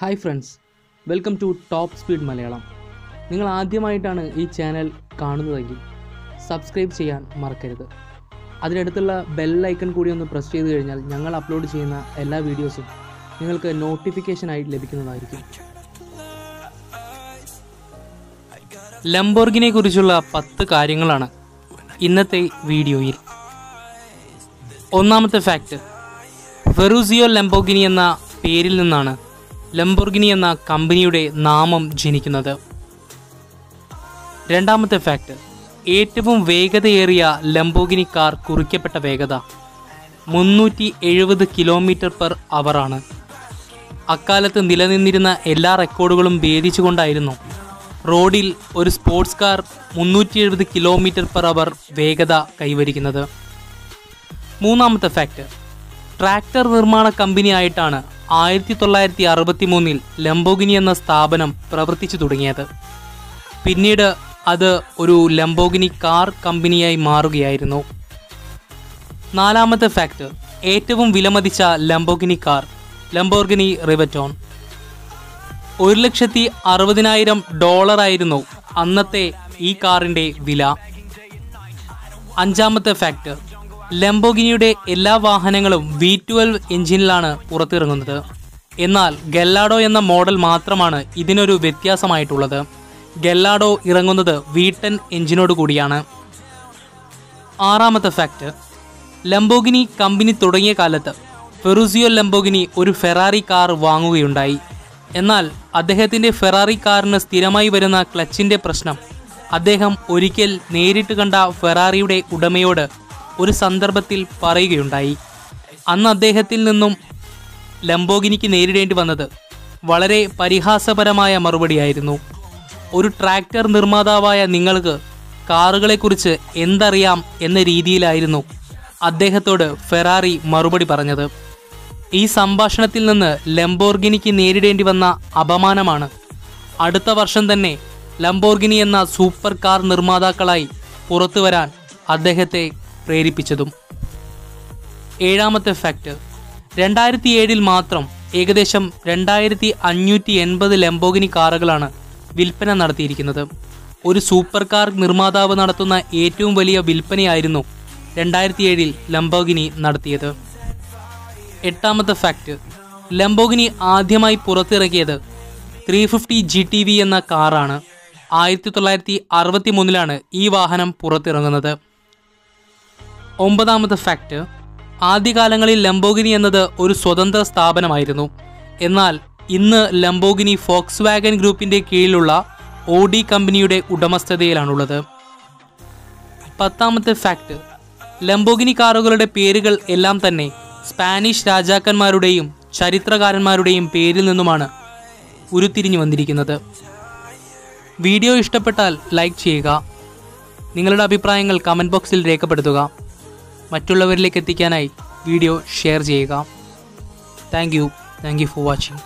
Hi friends welcome to top speed Malayalam. നിങ്ങൾ ആദ്യമായിട്ടാണ് ഈ ചാനൽ കാണുന്നതെങ്കിൽ സബ്സ്ക്രൈബ് ചെയ്യാൻ മറക്കരുത്. അതിനടുത്തുള്ള ബെല്ലൈക്കൺ കൂടി ഒന്ന് പ്രസ് ചെയ്ത് കഴിഞ്ഞാൽ ഞങ്ങൾ അപ്ലോഡ് ചെയ്യുന്ന എല്ലാ വീഡിയോസും നിങ്ങൾക്ക് നോട്ടിഫിക്കേഷനായി ലഭിക്കുന്നതായിരിക്കും. ലംബോർഗിനെ കുറിച്ചുള്ള പത്ത് കാര്യങ്ങളാണ് ഇന്നത്തെ വീഡിയോയിൽ. ഒന്നാമത്തെ ഫാക്റ്റ് ഫെറൂസിയോ ലംബോഗിനി എന്ന പേരിൽ നിന്നാണ് ലംബോർഗിനി എന്ന കമ്പനിയുടെ നാമം ജനിക്കുന്നത്. രണ്ടാമത്തെ ഫാക്ട് ഏറ്റവും വേഗതയേറിയ ലംബോഗിനി കാർ കുറിക്കപ്പെട്ട വേഗത മുന്നൂറ്റി എഴുപത് കിലോമീറ്റർ പെർ അവറാണ് അക്കാലത്ത് നിലനിന്നിരുന്ന എല്ലാ റെക്കോർഡുകളും ഭേദിച്ചുകൊണ്ടായിരുന്നു. റോഡിൽ ഒരു സ്പോർട്സ് കാർ മുന്നൂറ്റി എഴുപത് കിലോമീറ്റർ പെർ അവർ വേഗത കൈവരിക്കുന്നത്. മൂന്നാമത്തെ ഫാക്ട് ട്രാക്ടർ നിർമ്മാണ കമ്പനിയായിട്ടാണ് ആയിരത്തി തൊള്ളായിരത്തി അറുപത്തി മൂന്നിൽ ലംബോഗിനി എന്ന സ്ഥാപനം പ്രവർത്തിച്ചു തുടങ്ങിയത്. പിന്നീട് അത് ഒരു ലംബോഗിനി കാർ കമ്പനിയായി മാറുകയായിരുന്നു. നാലാമത്തെ ഫാക്ട് ഏറ്റവും വിലമതിച്ച ലംബോഗിനി കാർ ലംബോർഗിനി റിവറ്റോൺ. ഒരു ലക്ഷത്തി അറുപതിനായിരം ഡോളറായിരുന്നു അന്നത്തെ ഈ കാറിന്റെ വില. അഞ്ചാമത്തെ ഫാക്ട് ലംബോഗിനിയുടെ എല്ലാ വാഹനങ്ങളും വി ട്വൽവ് എഞ്ചിനിലാണ് പുറത്തിറങ്ങുന്നത്. എന്നാൽ ഗെല്ലാഡോ എന്ന മോഡൽ മാത്രമാണ് ഇതിനൊരു വ്യത്യാസമായിട്ടുള്ളത്. ഗെല്ലാഡോ ഇറങ്ങുന്നത് വി ടെൻ എഞ്ചിനോട് കൂടിയാണ്. ആറാമത്തെ ഫാക്ട്. ലംബോഗിനി കമ്പനി തുടങ്ങിയ കാലത്ത് ഫെറൂസിയോ ലംബോഗിനി ഒരു ഫെറാറി കാർ വാങ്ങുകയുണ്ടായി. എന്നാൽ അദ്ദേഹത്തിന്റെ ഫെറാറി കാറിന് സ്ഥിരമായി വരുന്ന ക്ലച്ചിന്റെ പ്രശ്നം അദ്ദേഹം ഒരിക്കൽ നേരിട്ട് കണ്ട ഫെറാറിയുടെ ഉടമയോട് ഒരു സന്ദർഭത്തിൽ പറയുകയുണ്ടായി. അന്ന് അദ്ദേഹത്തിൽ നിന്നും ലംബോഗിനിക്ക് നേരിടേണ്ടി വന്നത് വളരെ പരിഹാസപരമായ മറുപടിയായിരുന്നു. ഒരു ട്രാക്ടർ നിർമ്മാതാവായ നിങ്ങൾക്ക് കാറുകളെക്കുറിച്ച് എന്തറിയാം എന്ന രീതിയിലായിരുന്നു അദ്ദേഹത്തോട് ഫെറാറി മറുപടി പറഞ്ഞത്. ഈ സംഭാഷണത്തിൽ നിന്ന് ലംബോർഗിനിക്ക് നേരിടേണ്ടി വന്ന അപമാനമാണ്. അടുത്ത വർഷം തന്നെ ലംബോർഗിനി എന്ന സൂപ്പർ കാർ നിർമ്മാതാക്കളായി പുറത്തു വരാൻ അദ്ദേഹത്തെ പ്രേരിപ്പിച്ചതും. ഏഴാമത്തെ ഫാക്ട് രണ്ടായിരത്തി ഏഴിൽ മാത്രം ഏകദേശം രണ്ടായിരത്തി അഞ്ഞൂറ്റി എൺപത് ലംബോഗിനി കാറുകളാണ് വിൽപ്പന നടത്തിയിരിക്കുന്നത്. ഒരു സൂപ്പർ കാർ നിർമ്മാതാവ് നടത്തുന്ന ഏറ്റവും വലിയ വിൽപ്പനയായിരുന്നു രണ്ടായിരത്തി ഏഴിൽ ലംബോഗിനി നടത്തിയത്. എട്ടാമത്തെ ഫാക്ട് ലംബോഗിനി ആദ്യമായി പുറത്തിറക്കിയത് three fifty G T V എന്ന കാറാണ്. ആയിരത്തി തൊള്ളായിരത്തി അറുപത്തി മൂന്നിലാണ് ഈ വാഹനം പുറത്തിറങ്ങുന്നത്. ഒമ്പതാമത്തെ ഫാക്ട് ആദ്യകാലങ്ങളിൽ ലംബോഗിനി എന്നത് ഒരു സ്വതന്ത്ര സ്ഥാപനമായിരുന്നു. എന്നാൽ ഇന്ന് ലംബോഗിനി ഫോക്സ് വാഗൻ ഗ്രൂപ്പിന്റെ കീഴിലുള്ള ഓഡി കമ്പനിയുടെ ഉടമസ്ഥതയിലാണുള്ളത്. പത്താമത്തെ ഫാക്ട് ലംബോഗിനി കാറുകളുടെ പേരുകൾ എല്ലാം തന്നെ സ്പാനിഷ് രാജാക്കന്മാരുടെയും ചരിത്രകാരന്മാരുടെയും പേരിൽ നിന്നുമാണ് ഉരുത്തിരിഞ്ഞു വന്നിരിക്കുന്നത്. വീഡിയോ ഇഷ്ടപ്പെട്ടാൽ ലൈക്ക് ചെയ്യുക. നിങ്ങളുടെ അഭിപ്രായങ്ങൾ കമന്റ് ബോക്സിൽ രേഖപ്പെടുത്തുക. മറ്റുള്ളവരിലേക്ക് എത്തിക്കാനായി വീഡിയോ ഷെയർ ചെയ്യുക. Thank you thank you for watching